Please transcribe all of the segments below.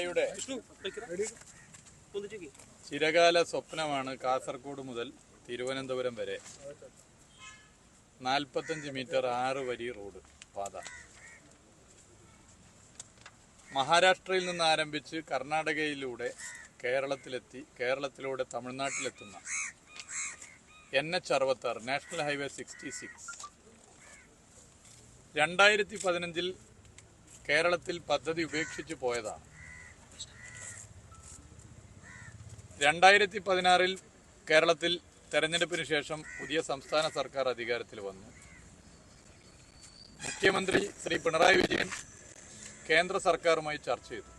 മലയാളിയുടെ ചിരകാല സ്വപ്നമാണ് കാസർഗോഡ് മുതൽ തിരുവനന്തപുരം വരെ. നാൽപ്പത്തഞ്ച് മീറ്റർ ആറ് വരി റോഡ് പാത. മഹാരാഷ്ട്രയിൽ നിന്ന് ആരംഭിച്ച് കർണാടകയിലൂടെ കേരളത്തിലെത്തി കേരളത്തിലൂടെ തമിഴ്നാട്ടിലെത്തുന്ന എൻ എച്ച് അറുപത്താറ് നാഷണൽ ഹൈവേ സിക്സ്റ്റി സിക്സ്. രണ്ടായിരത്തി പതിനഞ്ചിൽ കേരളത്തിൽ പദ്ധതി ഉപേക്ഷിച്ച് പോയതാണ്. രണ്ടായിരത്തി പതിനാറിൽ കേരളത്തിൽ തെരഞ്ഞെടുപ്പിന് ശേഷം പുതിയ സംസ്ഥാന സർക്കാർ അധികാരത്തിൽ വന്നു. മുഖ്യമന്ത്രി ശ്രീ പിണറായി വിജയൻ കേന്ദ്ര സർക്കാരുമായി ചർച്ച ചെയ്തു.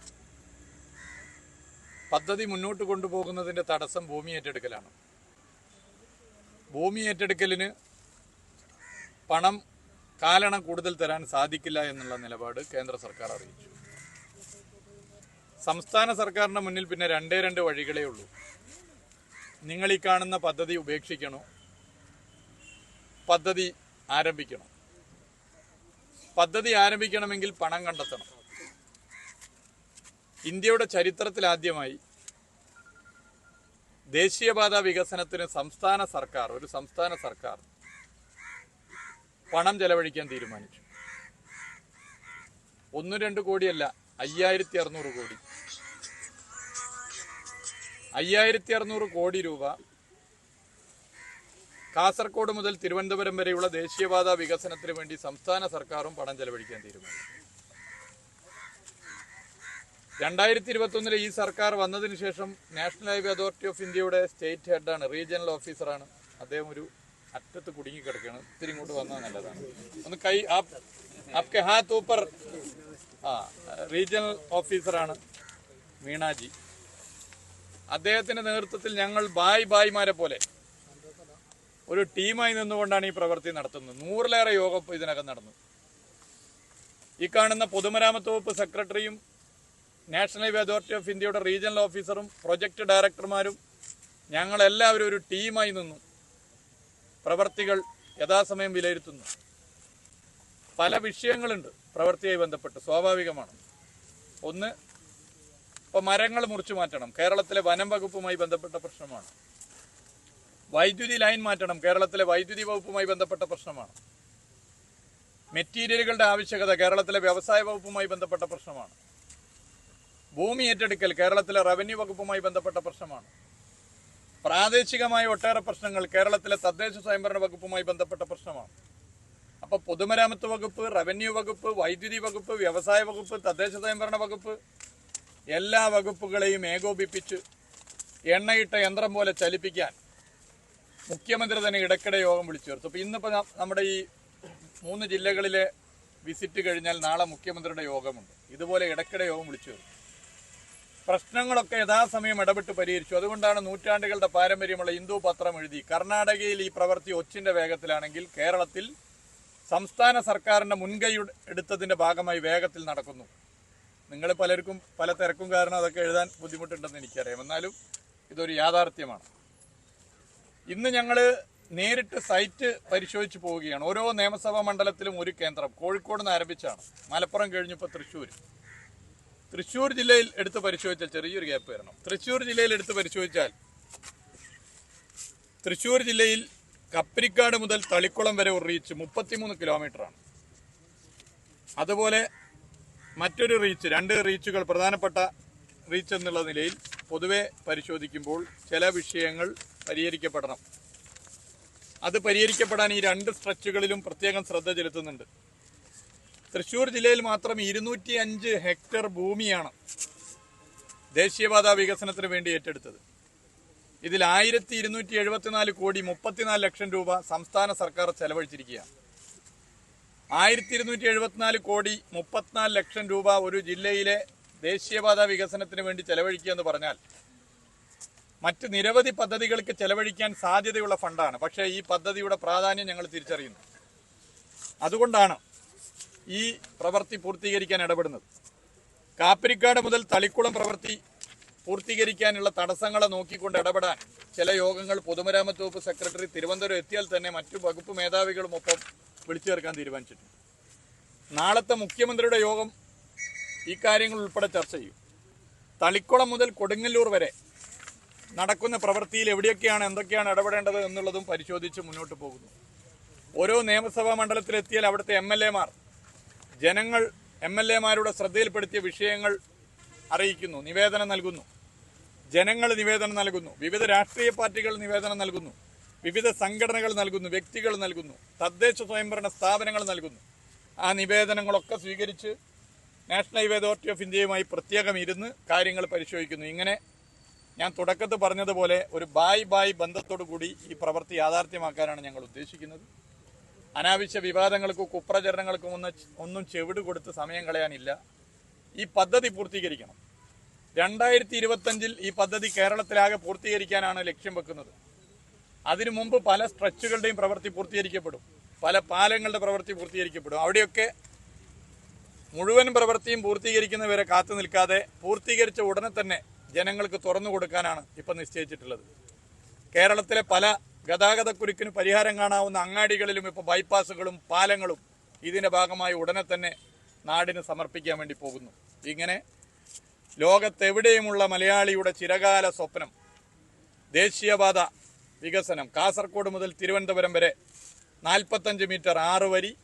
പദ്ധതി മുന്നോട്ട് കൊണ്ടുപോകുന്നതിന്റെ തടസ്സം ഭൂമി ഏറ്റെടുക്കലാണ്. ഭൂമി ഏറ്റെടുക്കലിന് പണം കാലണം കൂടുതൽ തരാൻ സാധിക്കില്ല എന്നുള്ള നിലപാട് കേന്ദ്ര സർക്കാർ അറിയിച്ചു. സംസ്ഥാന സർക്കാരിന്റെ മുന്നിൽ പിന്നെ രണ്ടേ രണ്ട് വഴികളേ ഉള്ളൂ. നിങ്ങൾ ഈ കാണുന്ന പദ്ധതി ഉപേക്ഷിക്കണോ? പദ്ധതി ആരംഭിക്കണം? പദ്ധതി ആരംഭിക്കണമെങ്കിൽ പണം കണ്ടെത്തണം. ഇന്ത്യയുടെ ചരിത്രത്തിൽ ആദ്യമായി ദേശീയപാത വികസനത്തിന് സംസ്ഥാന സർക്കാർ ഒരു സംസ്ഥാന സർക്കാർ പണം ചെലവഴിക്കാൻ തീരുമാനിച്ചു. ഒന്ന് രണ്ട് കോടിയല്ല അയ്യായിരത്തി അറുന്നൂറ് കോടി. അയ്യായിരത്തി അറുന്നൂറ് കോടി രൂപ കാസർഗോഡ് മുതൽ തിരുവനന്തപുരം വരെയുള്ള ദേശീയപാത വികസനത്തിന് വേണ്ടി സംസ്ഥാന സർക്കാരും പണം ചെലവഴിക്കാൻ തീരുമാനിച്ചു. രണ്ടായിരത്തി ഇരുപത്തി ഒന്നിലെ ഈ സർക്കാർ വന്നതിന് ശേഷം നാഷണൽ ഹൈവേ അതോറിറ്റി ഓഫ് ഇന്ത്യയുടെ സ്റ്റേറ്റ് ഹെഡാണ് റീജിയണൽ ഓഫീസറാണ്. അദ്ദേഹം ഒരു അറ്റത്ത് കുടുങ്ങി കിടക്കുകയാണ് ഇത്തിരി ഇങ്ങോട്ട് വന്നാൽ നല്ലതാണ്. ഒന്ന് കൈ ആപ് ആപ്കെ हाथ ആ റീജിയണൽ ഓഫീസറാണ് മീണാജി. അദ്ദേഹത്തിന്റെ നേതൃത്വത്തിൽ ഞങ്ങൾ ബായ് ബായ്മാരെ പോലെ ഒരു ടീമായി നിന്നുകൊണ്ടാണ് ഈ പ്രവൃത്തി നടത്തുന്നത്. നൂറിലേറെ യോഗം ഇതിനകം നടന്നു. ഈ കാണുന്ന പൊതുമരാമത്ത് വകുപ്പ് സെക്രട്ടറിയും നാഷണൽ ഹൈവേ അതോറിറ്റി ഓഫ് ഇന്ത്യയുടെ റീജിയണൽ ഓഫീസറും പ്രൊജക്ട് ഡയറക്ടർമാരും ഞങ്ങളെല്ലാവരും ഒരു ടീമായി നിന്നു. പ്രവർത്തികൾ യഥാസമയം വിലയിരുത്തുന്നു. പല വിഷയങ്ങളുണ്ട് പ്രവൃത്തിയായി ബന്ധപ്പെട്ട് സ്വാഭാവികമാണ്. ഒന്ന് ഇപ്പോൾ മരങ്ങൾ മുറിച്ചു മാറ്റണം. കേരളത്തിലെ വനം വകുപ്പുമായി ബന്ധപ്പെട്ട പ്രശ്നമാണ്. വൈദ്യുതി ലൈൻ മാറ്റണം. കേരളത്തിലെ വൈദ്യുതി വകുപ്പുമായി ബന്ധപ്പെട്ട പ്രശ്നമാണ്. മെറ്റീരിയലുകളുടെ ആവശ്യകത കേരളത്തിലെ വ്യവസായ വകുപ്പുമായി ബന്ധപ്പെട്ട പ്രശ്നമാണ്. ഭൂമി ഏറ്റെടുക്കൽ കേരളത്തിലെ റവന്യൂ വകുപ്പുമായി ബന്ധപ്പെട്ട പ്രശ്നമാണ്. പ്രാദേശികമായ ഒട്ടേറെ പ്രശ്നങ്ങൾ കേരളത്തിലെ തദ്ദേശ സ്വയംഭരണ വകുപ്പുമായി ബന്ധപ്പെട്ട പ്രശ്നമാണ്. അപ്പൊ പൊതുമരാമത്ത് വകുപ്പ് റവന്യൂ വകുപ്പ് വൈദ്യുതി വകുപ്പ് വ്യവസായ വകുപ്പ് തദ്ദേശ സ്വയംഭരണ വകുപ്പ് എല്ലാ വകുപ്പുകളെയും ഏകോപിപ്പിച്ച് എണ്ണയിട്ട യന്ത്രം പോലെ ചലിപ്പിക്കാൻ മുഖ്യമന്ത്രി തന്നെ ഇടയ്ക്കിടെ യോഗം വിളിച്ചു ചേർത്തു. അപ്പൊ ഇന്നിപ്പോ ന- നമ്മുടെ ഈ മൂന്ന് ജില്ലകളിലെ വിസിറ്റ് കഴിഞ്ഞാൽ നാളെ മുഖ്യമന്ത്രിയുടെ യോഗമുണ്ട്. ഇതുപോലെ ഇടയ്ക്കിടെ യോഗം വിളിച്ചു ചേർത്തു. പ്രശ്നങ്ങളൊക്കെ യഥാസമയം ഇടപെട്ട് പരിഹരിച്ചു. അതുകൊണ്ടാണ് നൂറ്റാണ്ടുകളുടെ പാരമ്പര്യമുള്ള ഹിന്ദു പത്രം എഴുതി കർണാടകയിൽ ഈ പ്രവൃത്തി ഒച്ചിന്റെ വേഗത്തിലാണെങ്കിൽ കേരളത്തിൽ സംസ്ഥാന സർക്കാരിന്റെ മുൻകൈ എടുത്തതിന്റെ ഭാഗമായി വേഗത്തിൽ നടക്കുന്നു. നിങ്ങൾ പലർക്കും പല തിരക്കും കാരണം അതൊക്കെ എഴുതാൻ ബുദ്ധിമുട്ടുണ്ടെന്ന് എനിക്കറിയാം. എന്നാലും ഇതൊരു യാഥാർത്ഥ്യമാണ്. ഇന്ന് ഞങ്ങൾ നേരിട്ട് സൈറ്റ് പരിശോധിച്ച് പോവുകയാണ്. ഓരോ നിയമസഭാ മണ്ഡലത്തിലും ഒരു കേന്ദ്രം കോഴിക്കോട് നിന്ന് ആരംഭിച്ചാണ്. മലപ്പുറം കഴിഞ്ഞപ്പോൾ തൃശ്ശൂർ തൃശ്ശൂർ ജില്ലയിൽ എടുത്ത് പരിശോധിച്ചാൽ ചെറിയൊരു ഗ്യാപ്പ് വരണം. തൃശ്ശൂർ ജില്ലയിൽ എടുത്ത് പരിശോധിച്ചാൽ തൃശ്ശൂർ ജില്ലയിൽ കപ്പരിക്കാട് മുതൽ തളിക്കുളം വരെ ഒരു റീച്ച് മുപ്പത്തിമൂന്ന് കിലോമീറ്ററാണ് അതുപോലെ മറ്റൊരു റീച്ച് രണ്ട് റീച്ചുകൾ പ്രധാനപ്പെട്ട റീച്ച് എന്നുള്ള നിലയിൽ പൊതുവെ പരിശോധിക്കുമ്പോൾ ചില വിഷയങ്ങൾ പരിഹരിക്കപ്പെടണം. അത് പരിഹരിക്കപ്പെടാൻ ഈ രണ്ട് സ്ട്രെച്ചുകളിലും പ്രത്യേകം ശ്രദ്ധ ചെലുത്തുന്നുണ്ട്. തൃശൂർ ജില്ലയിൽ മാത്രം ഇരുന്നൂറ്റി അഞ്ച് ഹെക്ടർ ഭൂമിയാണ് ദേശീയപാത വികസനത്തിന് വേണ്ടി ഏറ്റെടുത്തത്. ഇതിൽ ആയിരത്തി ഇരുന്നൂറ്റി എഴുപത്തിനാല് കോടി മുപ്പത്തിനാല് ലക്ഷം രൂപ സംസ്ഥാന സർക്കാർ ചെലവഴിച്ചിരിക്കുകയാണ്. ആയിരത്തി ഇരുന്നൂറ്റി എഴുപത്തിനാല് കോടി മുപ്പത്തിനാല് ലക്ഷം രൂപ ഒരു ജില്ലയിലെ ദേശീയപാത വികസനത്തിന് വേണ്ടി ചെലവഴിക്കുക എന്ന് പറഞ്ഞാൽ മറ്റ് നിരവധി പദ്ധതികൾക്ക് ചെലവഴിക്കാൻ സാധ്യതയുള്ള ഫണ്ടാണ്. പക്ഷേ ഈ പദ്ധതിയുടെ പ്രാധാന്യം ഞങ്ങൾ തിരിച്ചറിയുന്നു. അതുകൊണ്ടാണ് ഈ പ്രവൃത്തി പൂർത്തീകരിക്കാൻ ഇടപെടുന്നത്. കാപ്പിരിക്കാട് മുതൽ തളിക്കുളം പ്രവൃത്തി പൂർത്തീകരിക്കാനുള്ള തടസ്സങ്ങളെ നോക്കിക്കൊണ്ട് ഇടപെടാൻ ചില യോഗങ്ങൾ പൊതുമരാമത്ത് വകുപ്പ് സെക്രട്ടറി തിരുവനന്തപുരം എത്തിയാൽ തന്നെ മറ്റു വകുപ്പ് മേധാവികളും ഒപ്പം വിളിച്ചു ചേർക്കാൻ തീരുമാനിച്ചിട്ടുണ്ട്. നാളത്തെ മുഖ്യമന്ത്രിയുടെ യോഗം ഈ കാര്യങ്ങൾ ഉൾപ്പെടെ ചർച്ച ചെയ്യും. തളിക്കുളം മുതൽ കൊടുങ്ങല്ലൂർ വരെ നടക്കുന്ന പ്രവൃത്തിയിൽ എവിടെയൊക്കെയാണ് എന്തൊക്കെയാണ് ഇടപെടേണ്ടത് എന്നുള്ളതും പരിശോധിച്ച് മുന്നോട്ട് പോകുന്നു. ഓരോ നിയമസഭാ മണ്ഡലത്തിലെത്തിയാൽ അവിടുത്തെ എം എൽ എമാർ ജനങ്ങൾ എം എൽ എമാരുടെ ശ്രദ്ധയിൽപ്പെടുത്തിയ വിഷയങ്ങൾ അറിയിക്കുന്നു നിവേദനം നൽകുന്നു. ജനങ്ങൾ നിവേദനം നൽകുന്നു. വിവിധ രാഷ്ട്രീയ പാർട്ടികൾ നിവേദനം നൽകുന്നു. വിവിധ സംഘടനകൾ നൽകുന്നു വ്യക്തികൾ നൽകുന്നു. തദ്ദേശ സ്വയംഭരണ സ്ഥാപനങ്ങൾ നൽകുന്നു. ആ നിവേദനങ്ങളൊക്കെ സ്വീകരിച്ച് നാഷണൽ ഹൈവേ അതോറിറ്റി ഓഫ് ഇന്ത്യയുമായി പ്രത്യേകം ഇരുന്ന് കാര്യങ്ങൾ പരിശോധിക്കുന്നു. ഇങ്ങനെ ഞാൻ തുടക്കത്തിൽ പറഞ്ഞതുപോലെ ഒരു ബായ് ബായ് ബന്ധത്തോടു കൂടി ഈ പ്രവൃത്തി യാഥാർത്ഥ്യമാക്കാനാണ് ഞങ്ങൾ ഉദ്ദേശിക്കുന്നത്. അനാവശ്യ വിവാദങ്ങൾക്കും കുപ്രചരണങ്ങൾക്കും ഒന്ന് ഒന്നും ചെവിട് കൊടുത്ത് സമയം കളയാനില്ല. ഈ പദ്ധതി പൂർത്തീകരിക്കണം. രണ്ടായിരത്തി ഇരുപത്തഞ്ചിൽ ഈ പദ്ധതി കേരളത്തിലാകെ പൂർത്തീകരിക്കാനാണ് ലക്ഷ്യം വെക്കുന്നത്. അതിനു മുമ്പ് പല സ്ട്രെച്ചുകളുടെയും പ്രവൃത്തി പൂർത്തീകരിക്കപ്പെടും. പല പാലങ്ങളുടെ പ്രവൃത്തി പൂർത്തീകരിക്കപ്പെടും. അവിടെയൊക്കെ മുഴുവൻ പ്രവൃത്തിയും പൂർത്തീകരിക്കുന്നവരെ കാത്തു നിൽക്കാതെ പൂർത്തീകരിച്ച ഉടനെ തന്നെ ജനങ്ങൾക്ക് തുറന്നു കൊടുക്കാനാണ് ഇപ്പം നിശ്ചയിച്ചിട്ടുള്ളത്. കേരളത്തിലെ പല ഗതാഗത ഗതാഗതക്കുരുക്കിന് പരിഹാരം കാണാവുന്ന അങ്ങാടികളിലും ഇപ്പോൾ ബൈപ്പാസുകളും പാലങ്ങളും ഇതിന്റെ ഭാഗമായി ഉടനെ തന്നെ നാടിന് സമർപ്പിക്കാൻ വേണ്ടി പോകുന്നു. ഇങ്ങനെ ലോകത്തെവിടെയുമുള്ള മലയാളിയുടെ ചിരകാല സ്വപ്നം ദേശീയപാത വികസനം കാസർഗോഡ് മുതൽ തിരുവനന്തപുരം വരെ നാൽപ്പത്തഞ്ച് മീറ്റർ ആറ് വരി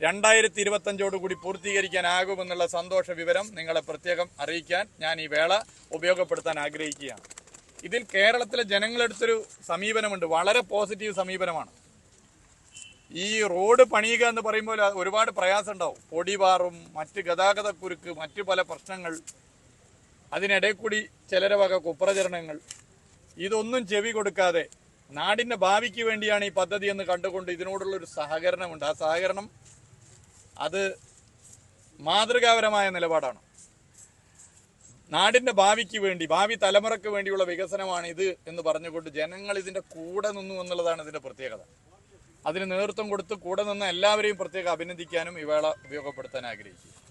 രണ്ടായിരത്തി ഇരുപത്തഞ്ചോടുകൂടി പൂർത്തീകരിക്കാനാകുമെന്നുള്ള സന്തോഷ വിവരം നിങ്ങളെ പ്രത്യേകം അറിയിക്കാൻ ഞാൻ ഈ വേള ഉപയോഗപ്പെടുത്താൻ ആഗ്രഹിക്കുകയാണ്. ഇതിൽ കേരളത്തിലെ ജനങ്ങളെടുത്തൊരു സമീപനമുണ്ട്. വളരെ പോസിറ്റീവ് സമീപനമാണ്. ഈ റോഡ് പണിയുക എന്ന് പറയുമ്പോൾ ഒരുപാട് പ്രയാസം ഉണ്ടാവും. പൊടിപാറും മറ്റ് ഗതാഗത കുരുക്ക് മറ്റ് പല പ്രശ്നങ്ങൾ. അതിനിടയിൽ കൂടി ചിലരെ വക കുപ്രചരണങ്ങൾ. ഇതൊന്നും ചെവി കൊടുക്കാതെ നാടിന്റെ ഭാവിക്ക് വേണ്ടിയാണ് ഈ പദ്ധതി എന്ന് കണ്ടുകൊണ്ട് ഇതിനോടുള്ള ഒരു സഹകരണമുണ്ട്. ആ സഹകരണം അത് മാതൃകാപരമായ നിലപാടാണ്. നാടിന്റെ ഭാവിക്ക് വേണ്ടി ഭാവി തലമുറയ്ക്ക് വേണ്ടിയുള്ള വികസനമാണ് ഇത് എന്ന് പറഞ്ഞുകൊണ്ട് ജനങ്ങൾ ഇതിന്റെ കൂടെ നിന്നു എന്നുള്ളതാണ് ഇതിന്റെ പ്രത്യേകത. അതിന് നേതൃത്വം കൊടുത്ത് കൂടെ നിന്ന് എല്ലാവരെയും പ്രത്യേകം അഭിനന്ദിക്കാനും ഈ വേള ഉപയോഗപ്പെടുത്താൻ ആഗ്രഹിക്കുന്നു.